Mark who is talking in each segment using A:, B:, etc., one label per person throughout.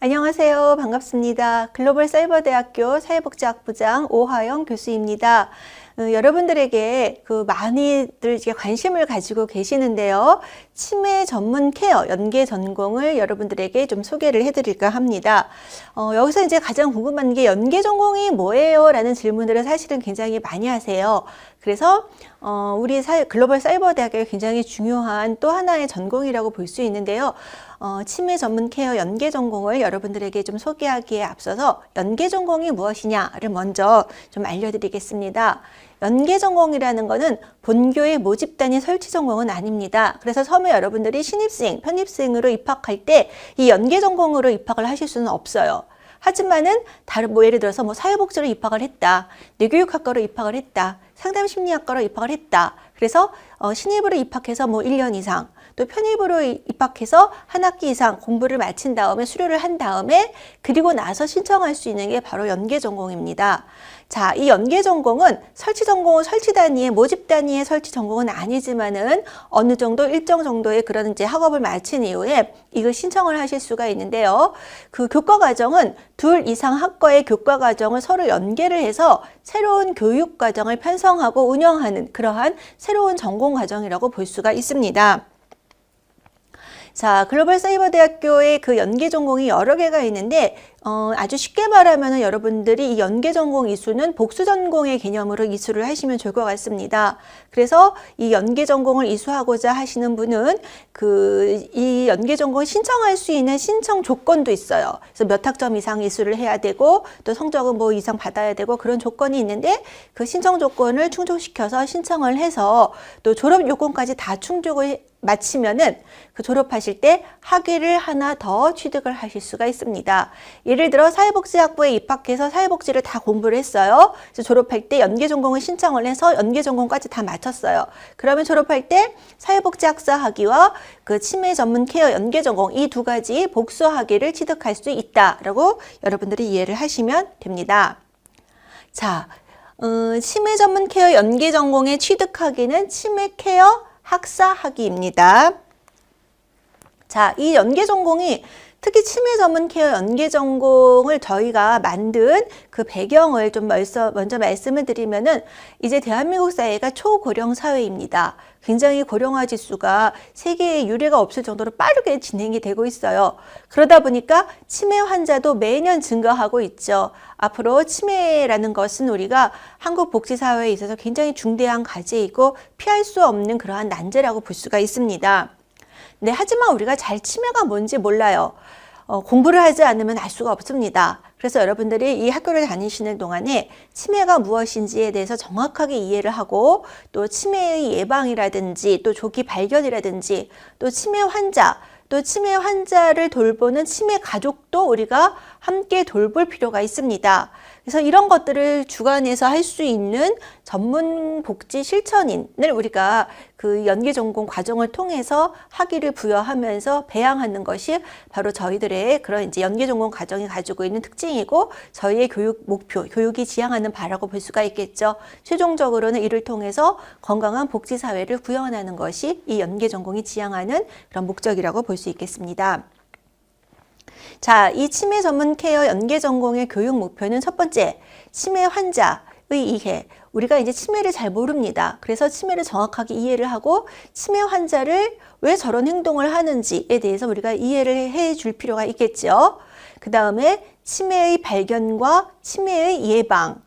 A: 안녕하세요. 반갑습니다. 글로벌 사이버대학교 사회복지학부장 오하영 교수입니다. 어, 여러분들에게 그 많이들 이제 관심을 가지고 계시는데요. 치매 전문 케어 연계 전공을 여러분들에게 좀 소개를 해드릴까 합니다. 어, 여기서 이제 가장 궁금한 게 연계 전공이 뭐예요? 라는 질문들을 사실은 굉장히 많이 하세요. 그래서 어, 우리 사, 글로벌 사이버 대학의 굉장히 중요한 또 하나의 전공이라고 볼 수 있는데요. 어, 치매 전문 케어 연계 전공을 여러분들에게 좀 소개하기에 앞서서 연계 전공이 무엇이냐를 먼저 좀 알려드리겠습니다. 연계 전공이라는 것은 본교의 모집단위 설치 전공은 아닙니다. 그래서 처음에 여러분들이 신입생, 편입생으로 입학할 때 이 연계 전공으로 입학을 하실 수는 없어요. 하지만은 다른 뭐 예를 들어서 뭐 사회복지로 입학을 했다, 뇌교육학과로 입학을 했다, 상담 심리학과로 입학을 했다. 그래서 어, 신입으로 입학해서 뭐 1년 이상, 또 편입으로 입학해서 한 학기 이상 공부를 마친 다음에 수료를 한 다음에 그리고 나서 신청할 수 있는 게 바로 연계 전공입니다. 자, 이 연계 전공은 설치 전공은 설치 단위의 모집 단위의 설치 전공은 아니지만은 어느 정도 일정 정도의 그런 이제 학업을 마친 이후에 이거 신청을 하실 수가 있는데요. 그 교과 과정은 둘 이상 학과의 교과 과정을 서로 연계를 해서 새로운 교육 과정을 편성하고 운영하는 그러한 새로운 전공 과정이라고 볼 수가 있습니다. 자, 글로벌 사이버 대학교의 그 연계 전공이 여러 개가 있는데 어, 아주 쉽게 말하면 여러분들이 이 연계 전공 이수는 복수 전공의 개념으로 이수를 하시면 좋을 것 같습니다. 그래서 이 연계 전공을 이수하고자 하시는 분은 그 이 연계 전공 신청할 수 있는 신청 조건도 있어요. 그래서 몇 학점 이상 이수를 해야 되고 또 성적은 뭐 이상 받아야 되고 그런 조건이 있는데 그 신청 조건을 충족시켜서 신청을 해서 또 졸업 요건까지 다 충족을 마치면은 그 졸업하실 때 학위를 하나 더 취득을 하실 수가 있습니다. 예를 들어 사회복지학부에 입학해서 사회복지를 다 공부를 했어요. 졸업할 때 연계 전공을 신청을 해서 연계 전공까지 다 마쳤어요. 그러면 졸업할 때 사회복지학사 학위와 그 치매 전문 케어 연계 전공 이 두 가지 복수 학위를 취득할 수 있다라고 여러분들이 이해를 하시면 됩니다. 자, 음, 치매 전문 케어 연계 전공의 취득학위는 치매 케어 학사 학위입니다. 자, 이 연계 전공이 특히 치매 전문 케어 연계 전공을 저희가 만든 그 배경을 좀 먼저, 먼저 말씀을 드리면은 이제 대한민국 사회가 초고령 사회입니다. 굉장히 고령화 지수가 세계에 유례가 없을 정도로 빠르게 진행이 되고 있어요. 그러다 보니까 치매 환자도 매년 증가하고 있죠. 앞으로 치매라는 것은 우리가 한국 복지 사회에 있어서 굉장히 중대한 과제이고 피할 수 없는 그러한 난제라고 볼 수가 있습니다. 네, 하지만 우리가 잘 치매가 뭔지 몰라요. 어, 공부를 하지 않으면 알 수가 없습니다. 그래서 여러분들이 이 학교를 다니시는 동안에 치매가 무엇인지에 대해서 정확하게 이해를 하고 또 치매의 예방이라든지 또 조기 발견이라든지 또 치매 환자 또 치매 환자를 돌보는 치매 가족도 우리가 함께 돌볼 필요가 있습니다. 그래서 이런 것들을 주관해서 할 수 있는 전문 복지 실천인을 우리가 그 연계 전공 과정을 통해서 학위를 부여하면서 배양하는 것이 바로 저희들의 그런 이제 연계 전공 과정이 가지고 있는 특징 이고 저희의 교육 목표, 교육이 지향하는 바라고 볼 수가 있겠죠. 최종적으로는 이를 통해서 건강한 복지 사회를 구현하는 것이 이 연계 전공이 지향하는 그런 목적이라고 볼 수 있겠습니다. 자, 이 치매 전문 케어 연계 전공의 교육 목표는 첫 번째, 치매 환자의 이해. 우리가 이제 치매를 잘 모릅니다. 그래서 치매를 정확하게 이해를 하고 치매 환자를 왜 저런 행동을 하는지에 대해서 우리가 이해를 해 줄 필요가 있겠죠. 그 다음에 치매의 발견과 치매의 예방,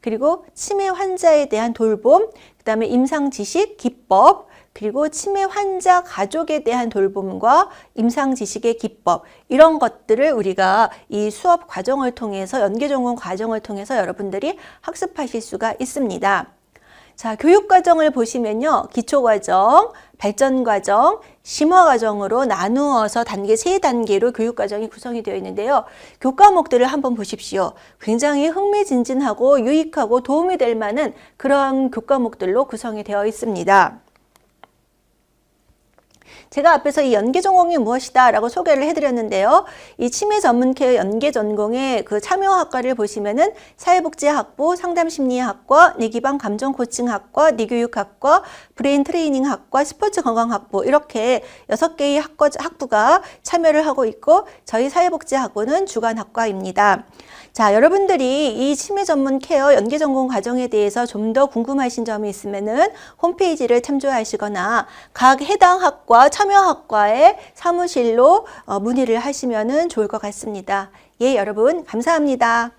A: 그리고 치매 환자에 대한 돌봄, 그 다음에 임상 지식, 기법, 그리고 치매 환자 가족에 대한 돌봄과 임상 지식의 기법 이런 것들을 우리가 이 수업 과정을 통해서 연계 전공 과정을 통해서 여러분들이 학습하실 수가 있습니다. 자, 교육 과정을 보시면요. 기초 과정, 발전 과정, 심화 과정으로 나누어서 단계 세 단계로 교육 과정이 구성이 되어 있는데요. 교과목들을 한번 보십시오. 굉장히 흥미진진하고 유익하고 도움이 될 만한 그런 교과목들로 구성이 되어 있습니다. 제가 앞에서 이 연계 전공이 무엇이다 라고 소개를 해드렸는데요. 이 치매 전문 케어 연계 전공의 그 참여 학과를 보시면은 사회복지학부, 상담심리학과, 뇌기반 감정 코칭학과, 뇌교육학과, 브레인 트레이닝학과, 스포츠 건강학부 이렇게 여섯 개의 학과 학부가 참여를 하고 있고 저희 사회복지학부는 주간학과입니다. 자, 여러분들이 이 치매 전문 케어 연계 전공 과정에 대해서 좀 더 궁금하신 점이 있으면은 홈페이지를 참조하시거나 각 해당 학과 참여 학과의 사무실로 어, 문의를 하시면은 좋을 것 같습니다. 예, 여러분 감사합니다.